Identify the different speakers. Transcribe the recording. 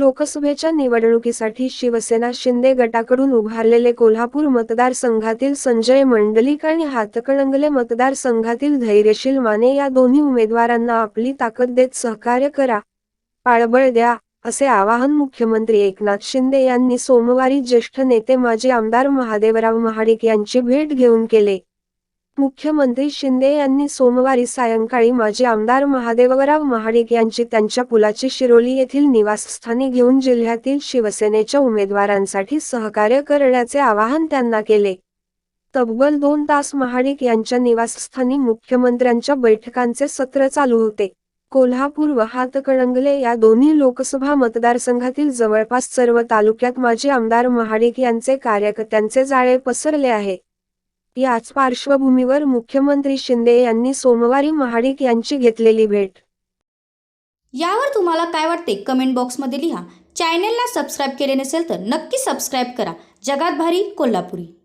Speaker 1: लोकसभेच्या निवडणुकीसाठी शिवसेना शिंदे गटाकडून उभारलेले कोल्हापूर मतदारसंघातील संजय मंडलिक आणि हातकणंगले मतदारसंघातील धैर्यशील माने या दोन्ही उमेदवारांना आपली ताकद देत सहकार्य करा. पाळबळ द्या असे आवाहन मुख्यमंत्री एकनाथ शिंदे यांनी सोमवारी ज्येष्ठ नेते माजी आमदार महादेवराव महाडिक यांची भेट घेऊन केले. मुख्यमंत्री शिंदे यांनी सोमवारी सायंकाळी माजी आमदार महादेवराव महाडिक यांची त्यांच्या पुलाची शिरोली येथील निवासस्थानी घेऊन जिल्ह्यातील शिवसेनेच्या उमेदवारांसाठी सहकार्य करण्याचे आवाहन त्यांना केले. तब्बल दोन तास महाडिक यांच्या निवासस्थानी मुख्यमंत्र्यांच्या बैठकांचे सत्र चालू होते. कोल्हापूर व हातकणंगले या दोन्ही लोकसभा मतदारसंघातील जवळपास सर्व तालुक्यात माजी आमदार महाडिक यांचे कार्यकर्त्यांचे जाळे पसरले आहे. याच पार्श्वभूमीवर मुख्यमंत्री शिंदे यांनी सोमवारी महाडिक यांची घेतलेली भेट.
Speaker 2: यावर तुम्हाला काय वाटते? कमेंट बॉक्समध्ये लिहा. चॅनेलला सबस्क्राईब केले नसेल तर नक्की सबस्क्राईब करा. जगात भारी कोल्हापुरी.